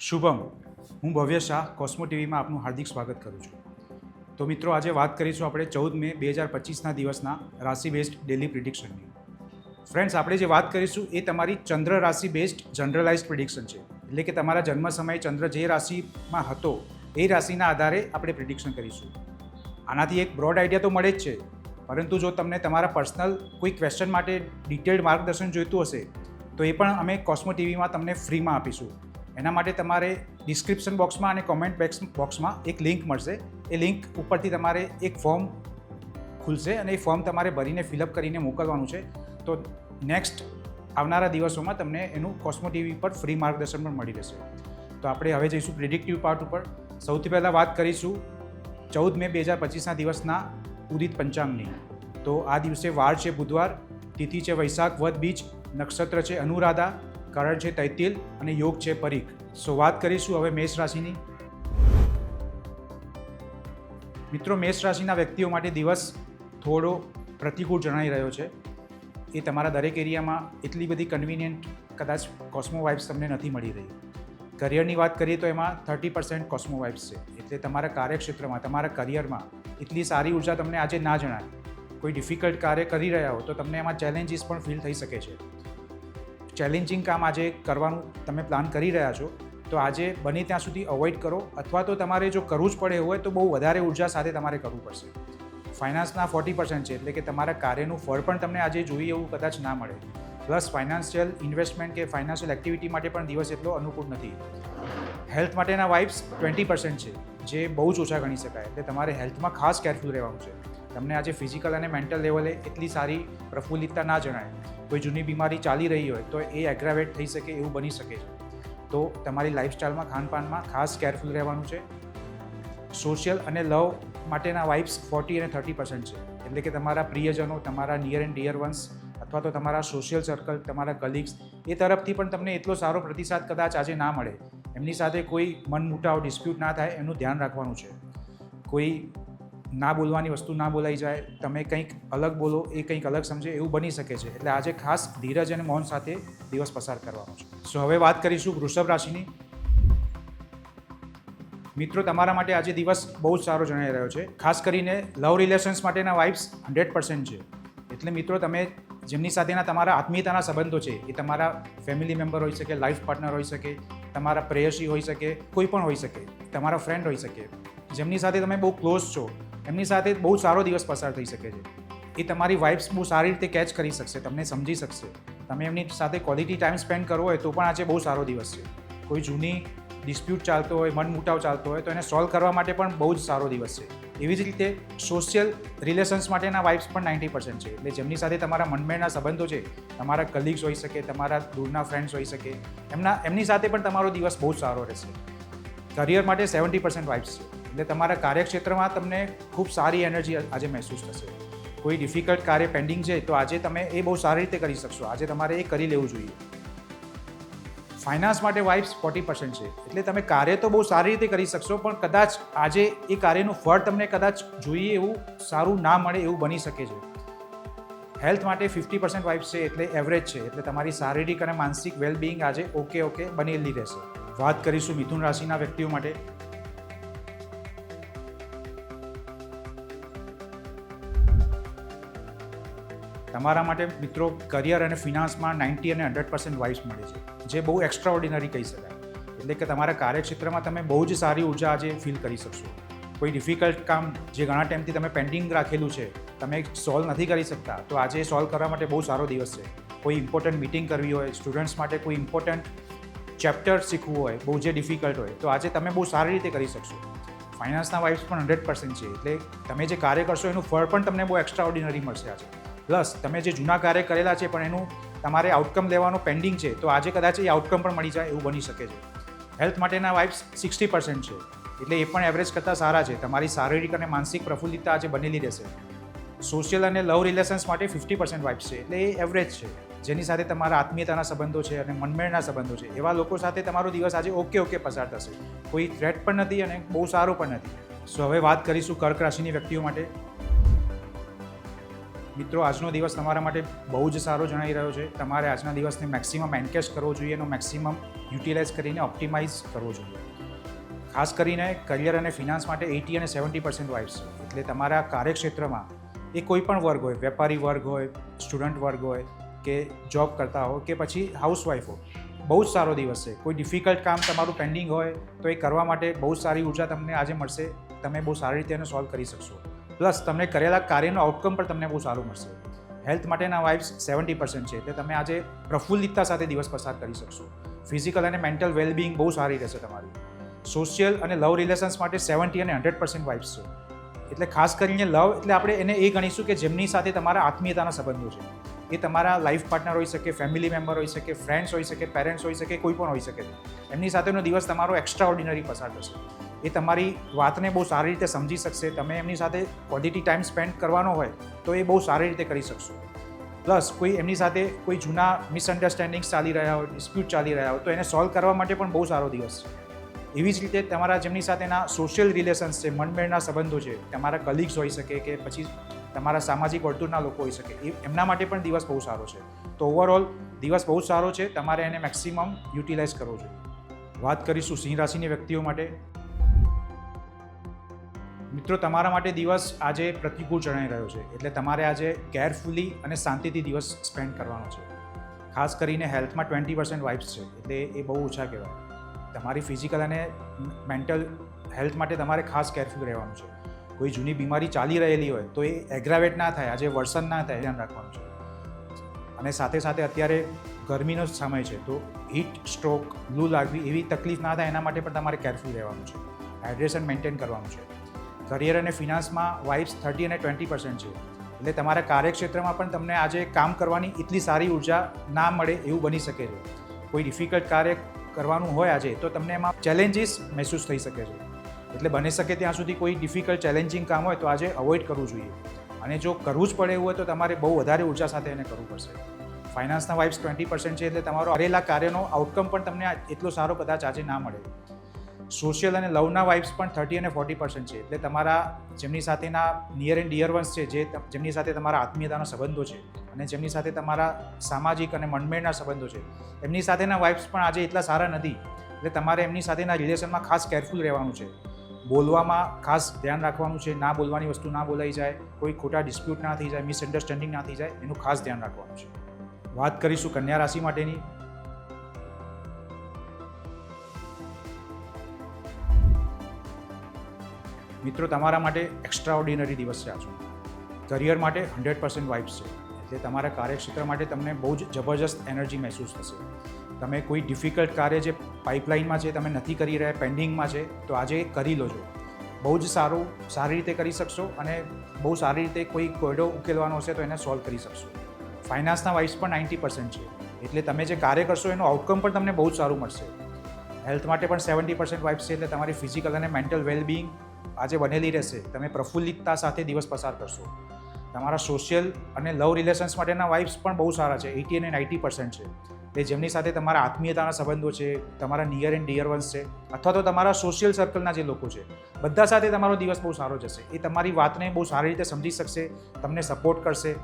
શુભમ, હું ભવ્ય શાહ કોસ્મો ટીવીમાં આપનું હાર્દિક સ્વાગત કરું છું. તો મિત્રો, આજે વાત કરીશું આપણે ચૌદ મે બે હજાર પચીસના દિવસના રાશિ બેસ્ડ ડેલી પ્રિડિક્શનની ફ્રેન્ડ્સ આપણે જે વાત કરીશું એ તમારી ચંદ્ર રાશિ બેસ્ડ જનરલાઇઝ પ્રિડિક્શન છે. એટલે કે તમારા જન્મ સમયે ચંદ્ર જે રાશિમાં હતો, એ રાશિના આધારે આપણે પ્રિડિક્શન કરીશું. આનાથી એક બ્રોડ આઈડિયા તો મળે જ છે. પરંતુ જો તમને તમારા પર્સનલ કોઈ ક્વેશ્ચન માટે ડિટેલ્ડ માર્ગદર્શન જોઈતું હશે, તો એ પણ અમે કોસ્મો ટીવીમાં તમને ફ્રીમાં આપીશું. એના માટે તમારે ડિસ્ક્રિપ્શન બોક્સમાં અને કોમેન્ટ બેક્સ બોક્સમાં એક લિંક મળશે. એ લિંક ઉપરથી તમારે એક ફોર્મ ખુલશે અને એ ફોર્મ તમારે ભરીને ફિલઅપ કરીને મોકલવાનું છે. તો નેક્સ્ટ આવનારા દિવસોમાં તમને એનું કોસ્મો ટીવી પર ફ્રી માર્ગદર્શન પણ મળી રહેશે. તો આપણે હવે જઈશું પ્રિડિક્ટિવ પાર્ટ ઉપર. સૌથી પહેલાં વાત કરીશું ચૌદ મે બે હજાર પચીસના દિવસના ઉદિત પંચાંગની. તો આ દિવસે વાર છે બુધવાર, તિથિ છે વૈશાખ, વદ બીજ, નક્ષત્ર છે અનુરાધા કરણ છે તૈતિલ અને યોગ છે પરીખ સો વાત કરીશું હવે મેષ રાશિની. મિત્રો, મેષ રાશિના વ્યક્તિઓ માટે દિવસ થોડો પ્રતિકૂળ જણાઈ રહ્યો છે. એ તમારા દરેક એરિયામાં એટલી બધી કન્વિનિયન્ટ કદાચ કોસ્મો વાઇબ્સ તમને નથી મળી રહી. કરિયરની વાત કરીએ તો એમાં થર્ટી પર્સન્ટ કોસ્મો વાઇબ્સ છે. એટલે તમારા કાર્યક્ષેત્રમાં, તમારા કરિયરમાં એટલી સારી ઊર્જા તમને આજે ના જણાય. કોઈ ડિફિકલ્ટ કાર્ય કરી રહ્યા હો તો તમને એમાં ચેલેન્જીસ પણ ફીલ થઈ શકે છે. ચેલેન્જિંગ કામ આજે કરવાનું તમે પ્લાન કરી રહ્યા છો, તો આજે બને ત્યાં સુધી અવોઇડ કરો અથવા તો તમારે જો કરવું જ પડે હોય તો બહુ વધારે ઊર્જા સાથે તમારે કરવું પડશે. ફાઇનાન્સના ફોર્ટી પર્સન્ટ છે એટલે કે તમારા કાર્યનું ફળ પણ તમને આજે જોઈએ એવું કદાચ ના મળે. પ્લસ ફાઇનાન્શિયલ ઇન્વેસ્ટમેન્ટ કે ફાઇનાન્શિયલ એક્ટિવિટી માટે પણ દિવસ એટલો અનુકૂળ નથી. હેલ્થ માટેના વાઇબ્સ ટ્વેન્ટી પર્સન્ટ છે, જે બહુ જ ઓછા ગણી શકાય. એટલે તમારે હેલ્થમાં ખાસ કેરફુલ રહેવાનું છે. તમને આજે ફિઝિકલ અને મેન્ટલ લેવલે એટલી સારી પ્રફુલ્લિતતા ના જણાય, કોઈ જૂની બીમારી ચાલી રહી હોય તો એ એગ્રાવેટ થઈ શકે એવું બની શકે છે. તો તમારી લાઇફસ્ટાઇલમાં ખાનપાનમાં ખાસ કેરફુલ રહેવાનું છે. સોશિયલ અને લવ માટેના વાઇબ્સ ફોર્ટી અને થર્ટી પર્સન્ટ છે. એટલે કે તમારા પ્રિયજનો, તમારા નિયર એન્ડ ડિયર વન્સ અથવા તો તમારા સોશિયલ સર્કલ તમારા કલીગ્સ એ તરફથી પણ તમને એટલો સારો પ્રતિસાદ કદાચ આજે ના મળે. એમની સાથે કોઈ મનમુટાવ ડિસ્પ્યુટ ના થાય, એનું ધ્યાન રાખવાનું છે. કોઈ ના બોલવાની વસ્તુ ના બોલાઈ જાય, તમે કંઈક અલગ બોલો, એ કંઈક અલગ સમજે, એવું બની શકે છે. એટલે આજે ખાસ ધીરજ અને મૌન સાથે દિવસ પસાર કરવાનો છે. સો હવે વાત કરીશું વૃષભ રાશિની. મિત્રો, તમારા માટે આજે દિવસ બહુ જ સારો જણાઈ રહ્યો છે. ખાસ કરીને લવ રિલેશન્સ માટેના વાઇબ્સ હંડ્રેડ પર્સન્ટ છે. એટલે મિત્રો, તમે જેમની સાથેના તમારા આત્મીયતાના સંબંધો છે, એ તમારા ફેમિલી મેમ્બર હોઈ શકે, લાઈફ પાર્ટનર હોઈ શકે, તમારા પ્રેયસી હોઈ શકે, કોઈ પણ હોઈ શકે, તમારા ફ્રેન્ડ હોઈ શકે, જેમની સાથે તમે બહુ ક્લોઝ છો એમની સાથે બહુ સારો દિવસ પસાર થઈ શકે છે. એ તમારી વાઇબ્સ બહુ સારી રીતે કેચ કરી શકશે, તમને સમજી શકશે. તમે એમની સાથે ક્વોલિટી ટાઈમ સ્પેન્ડ કરવો હોય તો પણ આજે બહુ સારો દિવસ છે. કોઈ જૂની ડિસ્પ્યુટ ચાલતો હોય, મનમુટાવ ચાલતો હોય તો એને સોલ્વ કરવા માટે પણ બહુ જ સારો દિવસ છે. એવી જ રીતે સોશિયલ રિલેશન્સ માટેના વાઇફ્સ પણ નાઇન્ટી પર્સન્ટ છે. એટલે જેમની સાથે તમારા મનમેળના સંબંધો છે, તમારા કલીગ્સ હોઈ શકે, તમારા દૂરના ફ્રેન્ડ્સ હોઈ શકે, એમના, એમની સાથે પણ તમારો દિવસ બહુ જ સારો રહેશે. કરિયર માટે સેવન્ટી પર્સન્ટ વાઇફ્સ છે. એટલે તમારા કાર્યક્ષેત્રમાં તમને ખૂબ સારી એનર્જી આજે મહેસૂસ થશે. કોઈ ડિફિકલ્ટ કાર્ય પેન્ડિંગ છે, તો આજે તમે એ બહુ સારી રીતે કરી શકશો. આજે તમારે એ કરી લેવું જોઈએ. ફાઇનાન્સ માટે વાઇબ્સ ફોર્ટી પર્સન્ટ છે. એટલે તમે કાર્ય તો બહુ સારી રીતે કરી શકશો, પણ કદાચ આજે એ કાર્યનું ફળ તમને કદાચ જોઈએ એવું સારું ના મળે એવું બની શકે છે. હેલ્થ માટે ફિફ્ટી પર્સન્ટ વાઇફ છે, એટલે એવરેજ છે. એટલે તમારી શારીરિક અને માનસિક વેલબિંગ આજે ઓકે ઓકે બનેલી રહેશે. વાત કરીશું મિથુન રાશિના વ્યક્તિઓ માટે. તમારા માટે મિત્રો કરિયર અને ફિનાન્સમાં નાઇન્ટી અને હંડ્રેડ પર્સન્ટ વાઇબ્સ મળે છે. જે બહુ એક્સ્ટ્રા ઓર્ડિનરી કહી શકાય. એટલે કે તમારા કાર્યક્ષેત્રમાં તમે બહુ જ સારી ઊર્જા આજે ફીલ કરી શકશો. કોઈ ડિફિકલ્ટ કામ જે ઘણા ટાઈમથી તમે પેન્ડિંગ રાખેલું છે, તમે સોલ્વ નથી કરી શકતા, તો આજે સોલ્વ કરવા માટે બહુ સારો દિવસ છે. કોઈ ઇમ્પોર્ટન્ટ મિટિંગ કરવી હોય સ્ટુડન્ટ્સ માટે કોઈ ઇમ્પોર્ટન્ટ ચેપ્ટર શીખવું હોય, બહુ જે ડિફિકલ્ટ હોય, તો આજે તમે બહુ સારી રીતે કરી શકશો. ફાઇનાન્સના વાઇફ્સ પણ હંડ્રેડ પર્સન્ટ છે. એટલે તમે જે કાર્ય કરશો, એનું ફળ પણ તમને બહુ એક્સ્ટ્રા ઓર્ડિનરી મળશે આજે. પ્લસ તમે જે જૂના કાર્ય કરેલા છે, પણ એનું તમારે આઉટકમ લેવાનું પેન્ડિંગ છે, તો આજે કદાચ એ આઉટકમ પણ મળી જાય એવું બની શકે છે. હેલ્થ માટેના વાઇબ્સ સિક્સટી પર્સન્ટ છે, એટલે એ પણ એવરેજ કરતાં સારા છે. તમારી શારીરિક અને માનસિક પ્રફુલ્લિતતા આજે બનેલી રહેશે. સોશિયલ અને લવ રિલેશન્સ માટે ફિફ્ટી પર્સન્ટ વાઇબ્સ છે, એટલે એ એવરેજ છે. જેની સાથે તમારા આત્મીયતાના સંબંધો છે અને મનમેળના સંબંધો છે. એવા લોકો સાથે તમારો દિવસ આજે ઓકે ઓકે પસાર થશે. કોઈ થ્રેટ પણ નથી અને બહુ સારું પણ નથી. સો હવે વાત કરીશું કર્ક રાશિની વ્યક્તિઓ માટે. મિત્રો, આજનો દિવસ તમારા માટે બહુ જ સારો જણાઈ રહ્યો છે. તમારે આજના દિવસને મેક્સિમમ એન્કેશ કરવો જોઈએ એનો મેક્સિમમ યુટિલાઇઝ કરીને ઓપ્ટિમાઇઝ કરવો જોઈએ. ખાસ કરીને કરિયર અને ફિનાન્સ માટે એટી અને સેવન્ટી પર્સન્ટ વાઇફ્સ એટલે તમારા કાર્યક્ષેત્રમાં એ કોઈ પણ વર્ગ હોય, વેપારી વર્ગ હોય સ્ટુડન્ટ વર્ગ હોય, કે જોબ કરતા હોય કે પછી હાઉસવાઈફ હોય બહુ જ સારો દિવસ છે. કોઈ ડિફિકલ્ટ કામ તમારું પેન્ડિંગ હોય, તો એ કરવા માટે બહુ સારી ઊર્જા તમને આજે મળશે. તમે બહુ સારી રીતે એને સોલ્વ કરી શકશો. પ્લસ તમને કરેલા કાર્યનો આઉટકમ પણ તમને બહુ સારું મળશે. હેલ્થ માટેના વાઇબ્સ સેવન્ટી પર્સન્ટ છે. એટલે તમે આજે પ્રફુલ્લિતતા સાથે દિવસ પસાર કરી શકશો. ફિઝિકલ અને મેન્ટલ વેલબિંગ બહુ સારી રહેશે તમારી. સોશિયલ અને લવ રિલેશન્સ માટે સેવન્ટી અને હંડ્રેડ પર્સન્ટ વાઇબ્સ છે. એટલે ખાસ કરીને લવ, એટલે આપણે એને એ ગણીશું કે જેમની સાથે તમારા આત્મીયતાના સંબંધો છે. એ તમારા લાઈફ પાર્ટનર હોઈ શકે ફેમિલી મેમ્બર હોઈ શકે ફ્રેન્ડ્સ હોઈ શકે પેરેન્ટ્સ હોઈ શકે, કોઈ પણ હોઈ શકે. એમની સાથેનો દિવસ તમારો એક્સ્ટ્રા ઓર્ડિનરી પસાર થશે. એ તમારી વાતને બહુ સારી રીતે સમજી શકશે. તમે એમની સાથે ક્વોલિટી ટાઈમ સ્પેન્ડ કરવાનો હોય તો એ બહુ સારી રીતે કરી શકશો. પ્લસ કોઈ એમની સાથે કોઈ જૂના મિસઅન્ડરસ્ટેન્ડિંગ્સ ચાલી રહ્યા હોય ડિસ્પ્યુટ ચાલી રહ્યા હોય તો એને સોલ્વ કરવા માટે પણ બહુ સારો દિવસ છે. એવી જ રીતે તમારા જેમની સાથેના સોશિયલ રિલેશન્સ છે, મનમેળના સંબંધો છે, તમારા કલીગ્સ હોઈ શકે કે પછી તમારા સામાજિક વર્તુળના લોકો હોઈ શકે, એ એમના માટે પણ દિવસ બહુ સારો છે. તો ઓવરઓલ દિવસ બહુ સારો છે. તમારે એને મેક્સિમમ યુટિલાઇઝ કરવો જોઈએ. વાત કરીશું સિંહ રાશિની વ્યક્તિઓ માટે. મિત્રો, તમારા માટે દિવસ આજે પ્રતિકૂળ જણાઈ રહ્યો છે. એટલે તમારે આજે કેરફુલી અને શાંતિથી દિવસ સ્પેન્ડ કરવાનો છે. ખાસ કરીને હેલ્થમાં ટ્વેન્ટી પર્સન્ટ વાઇબ્સ છે. એટલે એ બહુ ઓછા કહેવાય. તમારી ફિઝિકલ અને મેન્ટલ હેલ્થ માટે તમારે ખાસ કેરફુલ રહેવાનું છે. કોઈ જૂની બીમારી ચાલી રહેલી હોય, તો એ એગ્રાવેટ ના થાય. આજે વરસાદ ના થાય, ધ્યાન રાખવાનું છે. અને સાથે સાથે અત્યારે ગરમીનો જ સમય છે, તો હીટ સ્ટ્રોક લૂ લાગવી એવી તકલીફ ના થાય, એના માટે પણ તમારે કેરફુલ રહેવાનું છે. હાઇડ્રેશન મેન્ટેન કરવાનું છે. કરિયર અને ફિનાન્સમાં વાઇબ્સ થર્ટી અને ટ્વેન્ટી પર્સન્ટ છે. એટલે તમારા કાર્યક્ષેત્રમાં પણ તમને આજે કામ કરવાની એટલી સારી ઊર્જા ના મળે એવું બની શકે છે. કોઈ ડિફિકલ્ટ કાર્ય કરવાનું હોય આજે તો તમને એમાં ચેલેન્જીસ મહેસૂસ થઈ શકે છે. એટલે બની શકે ત્યાં સુધી કોઈ ડિફિકલ્ટ ચેલેન્જિંગ કામ હોય તો આજે અવોઇડ કરવું જોઈએ. અને જો કરવું જ પડે એવું હોય તો તમારે બહુ વધારે ઊર્જા સાથે એને કરવું પડશે. ફાઇનાન્સના વાઇબ્સ ટ્વેન્ટી પર્સન્ટ છે એટલે તમારો કરેલા કાર્યનો આઉટકમ પણ તમને એટલો સારો કદાચ આજે ના મળે. સોશિયલ અને લવના વાઇબ્સ પણ થર્ટી અને ફોર્ટી પર્સન્ટ છે. એટલે તમારા, જેમની સાથેના નિયર એન્ડ ડિયર વન્સ છે, જે જેમની સાથે તમારા આત્મીયતાના સંબંધો છે અને જેમની સાથે તમારા સામાજિક અને મનમેળના સંબંધો છે, એમની સાથેના વાઇબ્સ પણ આજે એટલા સારા નથી. એટલે તમારે એમની સાથેના રિલેશનમાં ખાસ કેરફુલ રહેવાનું છે. બોલવામાં ખાસ ધ્યાન રાખવાનું છે, ના બોલવાની વસ્તુ ના બોલાઈ જાય, કોઈ ખોટા ડિસ્પ્યુટ ના થઈ જાય મિસઅન્ડરસ્ટેન્ડિંગ ના થઈ જાય, એનું ખાસ ધ્યાન રાખવાનું છે. વાત કરીશું કન્યા રાશિ માટેની. મિત્રો, તમારા માટે એક્સ્ટ્રા ઓર્ડિનરી દિવસ છે. આજનો કરિયર માટે હંડ્રેડ પર્સન્ટ વાઇબ્સ છે. એટલે તમારા કાર્યક્ષેત્ર માટે તમને બહુ જ જબરજસ્ત એનર્જી મહેસૂસ થશે. તમે કોઈ ડિફિકલ્ટ કાર્ય જે પાઇપલાઇનમાં છે, તમે નથી કરી રહ્યા પેન્ડિંગમાં છે, તો આજે કરી લોજો. બહુ જ સારું, સારી રીતે કરી શકશો અને બહુ સારી રીતે કોઈ કોયડો ઉકેલવાનો હશે તો એને સોલ્વ કરી શકશો. ફાઇનાન્સના વાઇબ્સ પણ નાઇન્ટી પર્સન્ટ છે. એટલે તમે જે કાર્ય કરશો, એનું આઉટકમ પણ તમને બહુ જ સારું મળશે. હેલ્થ માટે પણ સેવન્ટી પર્સન્ટ વાઇબ્સ છે, એટલે તમારી ફિઝિકલ અને મેન્ટલ વેલબિંગ આજે બનેલી રહેશે. તમે પ્રફુલ્લિતતા સાથે દિવસ પસાર કરશો. તમારા સોશિયલ અને લવ રિલેશન્સ માટેના વાઇફ્સ પણ બહુ સારા છે. એટી અને નાઇન્ટી પર્સન્ટ છે. તે જેમની સાથે તમારા આત્મીયતાના સંબંધો છે, તમારા નિયર એન્ડ ડિયર વન્સ છે, અથવા તો તમારા સોશિયલ સર્કલના જે લોકો છે, બધા સાથે તમારો દિવસ બહુ સારો જશે. એ તમારી વાતને બહુ સારી રીતે સમજી શકશે, તમને સપોર્ટ કરશે.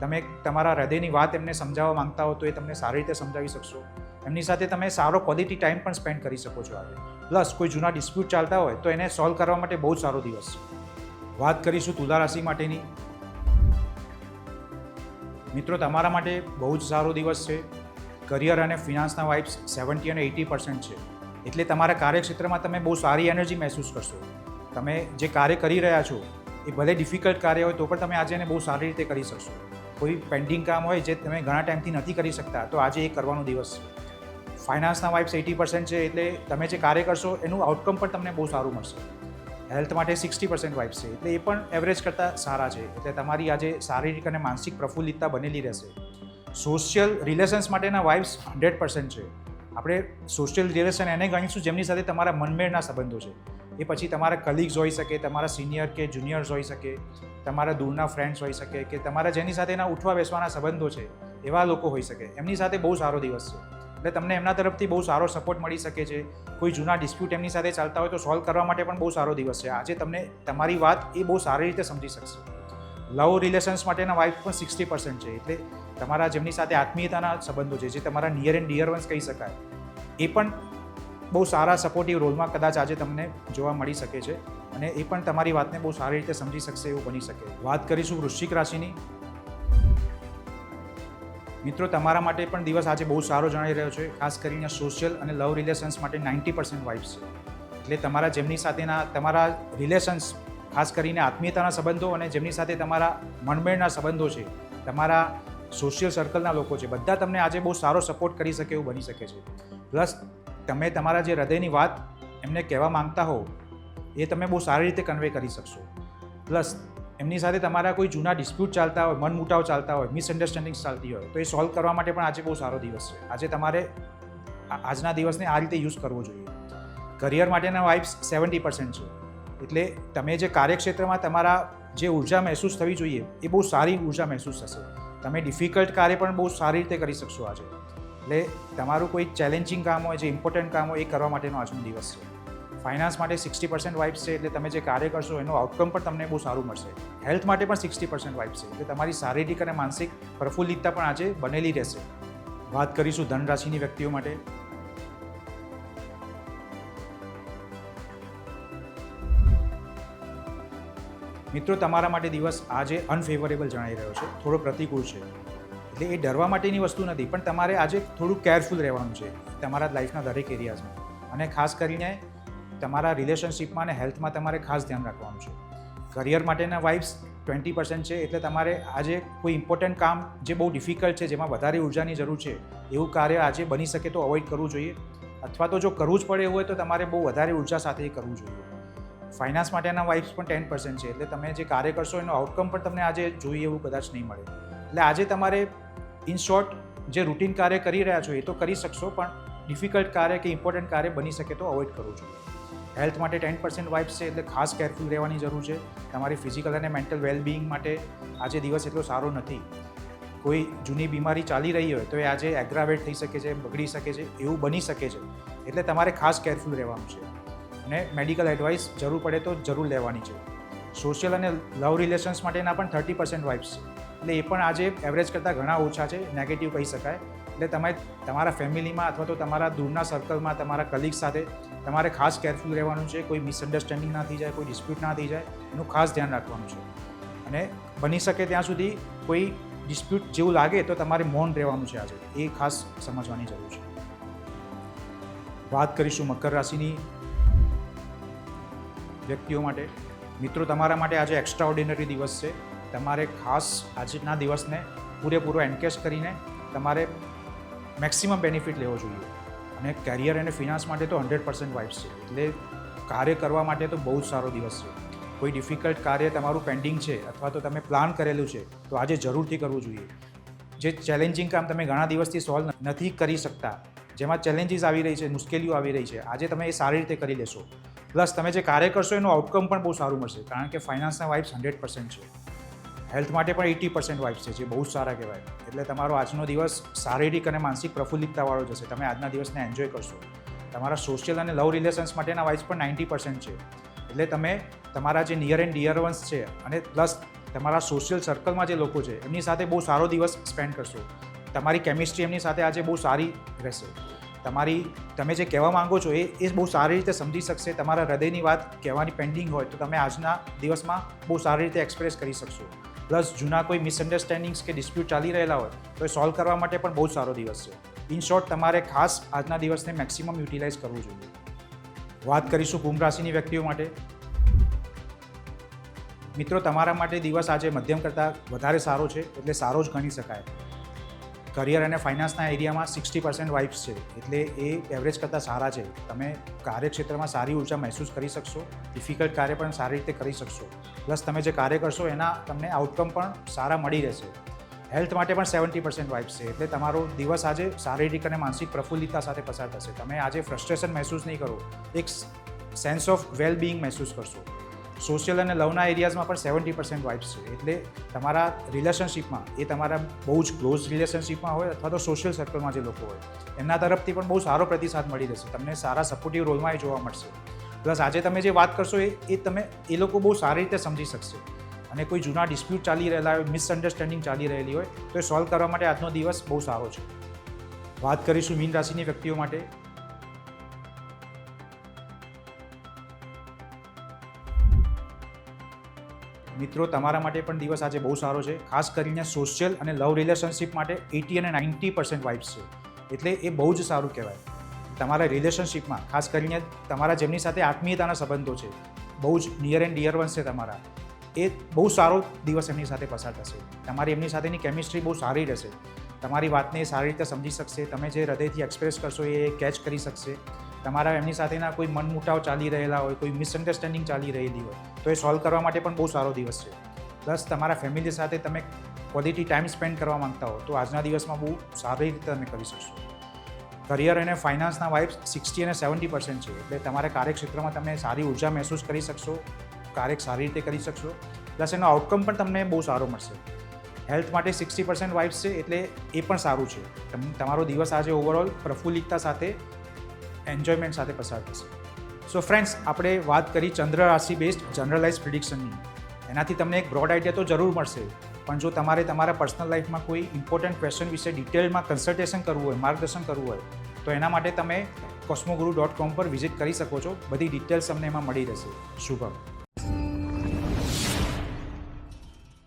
તમે તમારા હૃદયની વાત એમને સમજાવવા માંગતા હો તો એ તમને સારી રીતે સમજાવી શકશો. એમની સાથે તમે સારો ક્વોલિટી ટાઈમ પણ સ્પેન્ડ કરી શકો છો આજે. પ્લસ કોઈ જૂના ડિસ્પ્યુટ ચાલતા હોય તો એને સોલ્વ કરવા માટે બહુ સારો દિવસ. વાત કરીશું તુલા રાશિ માટેની. મિત્રો, તમારા માટે બહુ જ સારો દિવસ છે. કરિયર અને ફિનાન્સના વાઇબ્સ સેવન્ટી અને એટી પર્સન્ટ છે. એટલે તમારા કાર્યક્ષેત્રમાં તમે બહુ સારી એનર્જી મહેસૂસ કરશો. તમે જે કાર્ય કરી રહ્યા છો, એ ભલે ડિફિકલ્ટ કાર્ય હોય તો પણ તમે આજે એને બહુ સારી રીતે કરી શકશો. કોઈ પેન્ડિંગ કામ હોય જે તમે ઘણા ટાઈમથી નથી કરી શકતા, તો આજે એ કરવાનો દિવસ છે. ફાઇનાન્સના વાઇબ્સ એટી પર્સન્ટ છે એટલે તમે જે કાર્ય કરશો, એનું આઉટકમ પણ તમને બહુ સારું મળશે. હેલ્થ માટે સિક્સટી પર્સન્ટ વાઇબ્સ છે, એટલે એ પણ એવરેજ કરતાં સારા છે. એટલે તમારી આજે શારીરિક અને માનસિક પ્રફુલ્લિતતા બનેલી રહેશે. સોશિયલ રિલેશન્સ માટેના વાઇબ્સ હંડ્રેડ પર્સન્ટ છે. આપણે સોશિયલ રિલેશન એને ગણીશું જેમની સાથે તમારા મનમેળના સંબંધો છે. એ પછી તમારા કલીગ્સ હોઈ શકે, તમારા સિનિયર કે જુનિયર્સ હોઈ શકે, તમારા દૂરના ફ્રેન્ડ્સ હોઈ શકે કે તમારા જેની સાથેના ઉઠવા બેસવાના સંબંધો છે, એવા લોકો હોઈ શકે. એમની સાથે બહુ સારો દિવસ છે. એટલે તમને એમના તરફથી બહુ સારો સપોર્ટ મળી શકે છે. કોઈ જૂના ડિસ્પ્યુટ એમની સાથે ચાલતા હોય તો સોલ્વ કરવા માટે પણ બહુ સારો દિવસ છે. આજે તમને તમારી વાત એ બહુ સારી રીતે સમજી શકશે. લવ રિલેશન્સ માટેના વાઇફ પણ સિક્સટી પર્સન્ટ છે. એટલે તમારા જેમની સાથે આત્મીયતાના સંબંધો છે, જે તમારા નિયર એન્ડ ડિયર વન્સ કહી શકાય, એ પણ બહુ સારા સપોર્ટિવ રોલમાં કદાચ આજે તમને જોવા મળી શકે છે. અને એ પણ તમારી વાતને બહુ સારી રીતે સમજી શકશે એવું બની શકે. વાત કરીશું વૃશ્ચિક રાશિની. મિત્રો, તમારા માટે પણ દિવસ આજે બહુ સારો જણાઈ રહ્યો છે. ખાસ કરીને સોશિયલ અને લવ રિલેશન્સ માટે નાઇન્ટી પર્સન્ટ વાઇબ્સ છે એટલે તમારા જેમની સાથેના, તમારા રિલેશન્સ ખાસ કરીને આત્મીયતાના સંબંધો અને જેમની સાથે તમારા મનમેળના સંબંધો છે, તમારા સોશિયલ સર્કલના લોકો છે, બધા તમને આજે બહુ સારો સપોર્ટ કરી શકે એવું બની શકે છે. પ્લસ તમે તમારા જે હૃદયની વાત એમને કહેવા માંગતા હો એ તમે બહુ સારી રીતે કન્વે કરી શકશો. પ્લસ એમની સાથે તમારા કોઈ જૂના ડિસ્પ્યુટ ચાલતા હોય, મનમુટાવ ચાલતા હોય મિસઅન્ડરસ્ટેન્ડિંગ્સ ચાલતી હોય, તો એ સોલ્વ કરવા માટે પણ આજે બહુ સારો દિવસ છે. આજે તમારે આજના દિવસને આ રીતે યુઝ કરવો જોઈએ. કરિયર માટેના વાઇબ્સ સેવન્ટી પર્સન્ટ છે. એટલે તમે જે કાર્યક્ષેત્રમાં તમારા જે ઊર્જા મહેસૂસ થવી જોઈએ, એ બહુ સારી ઊર્જા મહેસૂસ થશે. તમે ડિફિકલ્ટ કાર્ય પણ બહુ સારી રીતે કરી શકશો આજે. એટલે તમારું કોઈ ચેલેન્જિંગ કામ હોય, જે ઇમ્પોર્ટન્ટ કામ હોય, એ કરવા માટેનો આજનો દિવસ છે. ફાઇનાન્સ માટે સિક્સટી પર્સન્ટ વાઇબ્સ છે એટલે તમે જે કાર્ય કરશો, એનો આઉટકમ પણ તમને બહુ સારું મળશે. હેલ્થ માટે પણ સિક્સટી પર્સન્ટ વાઇબ્સ છે, એટલે તમારી શારીરિક અને માનસિક પ્રફુલ્લિતતા પણ આજે બનેલી રહેશે. વાત કરીશું ધનરાશિની વ્યક્તિઓ માટે. મિત્રો, તમારા માટે દિવસ આજે અનફેવરેબલ જણાઈ રહ્યો છે, થોડો પ્રતિકૂળ છે. એટલે એ ડરવા માટેની વસ્તુ નથી, પણ તમારે આજે થોડું કેરફુલ રહેવાનું છે, તમારા લાઈફના દરેક એરિયાઝમાં અને ખાસ કરીને તમારા રિલેશનશિપમાં અને હેલ્થમાં તમારે ખાસ ધ્યાન રાખવાનું છે. કરિયર માટેના વાઇબ્સ ટ્વેન્ટી પર્સન્ટ છે, એટલે તમારે આજે કોઈ ઇમ્પોર્ટન્ટ કામ જે બહુ ડિફિકલ્ટ છે, જેમાં વધારે ઉર્જાની જરૂર છે, એવું કાર્ય આજે બની શકે તો અવોઇડ કરવું જોઈએ. અથવા તો જો કરવું જ પડે એવું હોય તો તમારે બહુ વધારે ઊર્જા સાથે કરવું જોઈએ. ફાઇનાન્સ માટેના વાઇબ્સ પણ ટેન પર્સન્ટ છે, એટલે તમે જે કાર્ય કરશો એનો આઉટકમ પણ તમને આજે જોઈએ એવું કદાચ નહીં મળે. એટલે આજે તમારે ઇન શોર્ટ જે રૂટીન કાર્ય કરી રહ્યા છો એ તો કરી શકશો, પણ ડિફિકલ્ટ કાર્ય કે ઇમ્પોર્ટન્ટ કાર્ય બની શકે તો અવોઇડ કરવું જોઈએ. હેલ્થ માટે ટેન પર્સન્ટ વાઇબ્સ છે એટલે ખાસ કેરફુલ રહેવાની જરૂર છે. તમારી ફિઝિકલ અને મેન્ટલ વેલબિંગ માટે આજે દિવસ એટલો સારો નથી. કોઈ જૂની બીમારી ચાલી રહી હોય તો એ આજે એગ્રાવેટ થઈ શકે છે, બગડી શકે છે, એવું બની શકે છે. એટલે તમારે ખાસ કેરફુલ રહેવાનું છે. અને મેડિકલ એડવાઇસ જરૂર પડે તો જરૂર લેવાની છે. સોશિયલ અને લવ રિલેશન્સ માટેના પણ થર્ટી પર્સન્ટ વાઇબ્સ છે. એટલે એ પણ આજે એવરેજ કરતાં ઘણા ઓછા છે નેગેટિવ કહી શકાય. એટલે તમે તમારા ફેમિલીમાં અથવા તો તમારા દૂરના સર્કલમાં તમારા કલીગ સાથે તમારે ખાસ કેરફુલ રહેવાનું છે. કોઈ મિસઅન્ડરસ્ટેન્ડિંગ ના થઈ જાય, કોઈ ડિસ્પ્યુટ ના થઈ જાય, એનું ખાસ ધ્યાન રાખવાનું છે. અને બની શકે ત્યાં સુધી કોઈ ડિસ્પ્યુટ જેવું લાગે તો તમારે મૌન રહેવાનું છે આજે. એ ખાસ સમજવાની જરૂર છે. વાત કરીશું મકર રાશિની વ્યક્તિઓ માટે. મિત્રો, તમારા માટે આજે એક્સ્ટ્રા ઓર્ડિનરી દિવસ છે. તમારે ખાસ આજના દિવસને પૂરેપૂરો એન્કેશ કરીને તમારે મેક્સિમમ બેનિફિટ લેવો જોઈએ. અને કેરિયર અને ફિનાન્સ માટે તો હંડ્રેડ પર્સન્ટ વાઇબ્સ છે. એટલે કાર્ય કરવા માટે તો બહુ જ સારો દિવસ છે. કોઈ ડિફિકલ્ટ કાર્ય તમારું પેન્ડિંગ છે અથવા તો તમે પ્લાન કરેલું છે, તો આજે જરૂરથી કરવું જોઈએ. જે ચેલેન્જિંગ કામ તમે ઘણા દિવસથી સોલ્વ નથી કરી શકતા, જેમાં ચેલેન્જીસ આવી રહી છે, મુશ્કેલીઓ આવી રહી છે, આજે તમે એ સારી રીતે કરી લેશો. પ્લસ તમે જે કાર્ય કરશો એનું આઉટકમ પણ બહુ સારું મળશે, કારણ કે ફાઇનાન્સના વાઇબ્સ હંડ્રેડ પર્સન્ટ છે. હેલ્થ માટે પણ એટી પર્સન્ટ વાઇબ્સ છે, જે બહુ જ સારા કહેવાય. એટલે તમારો આજનો દિવસ શારીરિક અને માનસિક પ્રફુલ્લિતતાવાળો જશે. તમે આજના દિવસને એન્જોય કરશો. તમારા સોશિયલ અને લવ રિલેશન્સ માટેના વાઇફ પણ નાઇન્ટી પર્સન્ટ છે. એટલે તમે તમારા જે નિયર એન્ડ ડિયર વન્સ છે અને પ્લસ તમારા સોશિયલ સર્કલમાં જે લોકો છે, એમની સાથે બહુ સારો દિવસ સ્પેન્ડ કરશો. તમારી કેમિસ્ટ્રી એમની સાથે આજે બહુ સારી રહેશે. તમારી, તમે જે કહેવા માંગો છો એ એ બહુ સારી રીતે સમજી શકશે. તમારા હૃદયની વાત કહેવાની પેન્ડિંગ હોય તો તમે આજના દિવસમાં બહુ સારી રીતે એક્સપ્રેસ કરી શકશો. પ્લસ જૂના કોઈ મિસઅન્ડરસ્ટેન્ડિંગ્સ કે ડિસ્પ્યુટ ચાલી રહેલા હોય, તો એ સોલ્વ કરવા માટે પણ બહુ સારો દિવસ છે. ઇન શોર્ટ તમારે ખાસ આજના દિવસને મેક્સિમમ યુટિલાઇઝ કરવું જોઈએ. વાત કરીશું કુંભ રાશિની વ્યક્તિઓ માટે. મિત્રો, તમારા માટે દિવસ આજે મધ્યમ કરતાં વધારે સારો છે, એટલે સારો જ ગણી શકાય. કરિયર અને ફાઇનાન્સના એરિયામાં સિક્સટી પર્સન્ટ વાઇફ્સ છે. એટલે એ એવરેજ કરતાં સારા છે. તમે કાર્યક્ષેત્રમાં સારી ઊર્જા મહેસૂસ કરી શકશો ડિફિકલ્ટ કાર્ય પણ સારી રીતે કરી શકશો. પ્લસ તમે જે કાર્ય કરશો, એના તમને આઉટકમ પણ સારા મળી રહેશે. હેલ્થ માટે પણ સેવન્ટી પર્સન્ટ વાઇબ્સ છે. એટલે તમારો દિવસ આજે શારીરિક અને માનસિક પ્રફુલ્લિતતા સાથે પસાર થશે. તમે આજે ફ્રસ્ટ્રેશન મહેસૂસ નહીં કરો. એક સેન્સ ઓફ વેલ બિંગ મહેસૂસ કરશો. સોશિયલ અને લવના એરિયાઝમાં પણ સેવન્ટી પર્સન્ટ વાઇફ્સ છે. એટલે તમારા રિલેશનશિપમાં, એ તમારા બહુ જ ક્લોઝ રિલેશનશિપમાં હોય અથવા તો સોશિયલ સર્કલમાં જે લોકો હોય, એમના તરફથી પણ બહુ સારો પ્રતિસાદ મળી રહેશે. તમને સારા સપોર્ટિવ રોલમાં એ જોવા મળશે. પ્લસ આજે તમે જે વાત કરશો એ એ તમે, એ લોકો બહુ સારી રીતે સમજી શકશે. અને કોઈ જૂના ડિસ્પ્યુટ ચાલી રહેલા હોય મિસઅન્ડરસ્ટેન્ડિંગ ચાલી રહેલી હોય, તો એ સોલ્વ કરવા માટે આજનો દિવસ બહુ સારો છે. વાત કરીશું મીન રાશિની વ્યક્તિઓ માટે. મિત્રો, તમારા માટે પણ દિવસ આજે બહુ સારો છે. ખાસ કરીને સોશિયલ અને લવ રિલેશનશિપ માટે એટી અને નાઇન્ટી પર્સન્ટ વાઇબ્સ છે. એટલે એ બહુ જ સારું કહેવાય. તમારા રિલેશનશિપમાં ખાસ કરીને તમારા જેમની સાથે આત્મીયતાના સંબંધો છે, બહુ જ નિયર એન્ડ ડિયર વન્સ છે તમારા, એ બહુ સારો દિવસ એમની સાથે પસાર થશે. તમારી એમની સાથેની કેમિસ્ટ્રી બહુ સારી રહેશે. તમારી વાતને સારી રીતે સમજી શકશે. તમે જે હૃદયથી એક્સપ્રેસ કરશો એ કેચ કરી શકશે. તમારા એમની સાથેના કોઈ મનમુટાવ ચાલી રહેલા હોય, કોઈ મિસઅન્ડરસ્ટેન્ડિંગ ચાલી રહેલી હોય, તો એ સોલ્વ કરવા માટે પણ બહુ સારો દિવસ છે. પ્લસ તમારા ફેમિલી સાથે તમે ક્વોલિટી ટાઈમ સ્પેન્ડ કરવા માંગતા હો, તો આજના દિવસમાં બહુ સારી રીતે તમે કરી શકશો. કરિયર અને ફાઇનાન્સના વાઇફ સિક્સટી અને સેવન્ટી પર્સન્ટ છે, એટલે તમારા કાર્યક્ષેત્રમાં તમે સારી ઊર્જા મહેસૂસ કરી શકશો, કાર્ય સારી રીતે કરી શકશો પ્લસ એનો આઉટકમ પણ તમને બહુ સારો મળશે. હેલ્થ માટે સિક્સટી પર્સન્ટ વાઇફ્સ છે, એટલે એ પણ સારું છે. તમ, તમારો દિવસ આજે ઓવરઓલ પ્રફુલ્લિતતા સાથે એન્જોયમેન્ટ સાથે પસાર થશે. સો ફ્રેન્ડ્સ આપણે વાત કરી ચંદ્ર રાશિ બેસ્ડ જનરલાઇઝ પ્રિડિક્શનની એનાથી તમને એક બ્રોડ આઈડિયા તો જરૂર મળશે. પણ જો તમારે તમારા પર્સનલ લાઈફમાં કોઈ ઇમ્પોર્ટન્ટ ક્વેશ્ચન વિશે ડિટેલમાં કન્સલ્ટેશન કરવું હોય, માર્ગદર્શન કરવું હોય, તો એના માટે તમે કોસ્મોગુરુ ડોટ કોમ પર વિઝિટ કરી શકો છો. બધી ડિટેલ્સ તમને એમાં મળી રહેશે. શુભમ.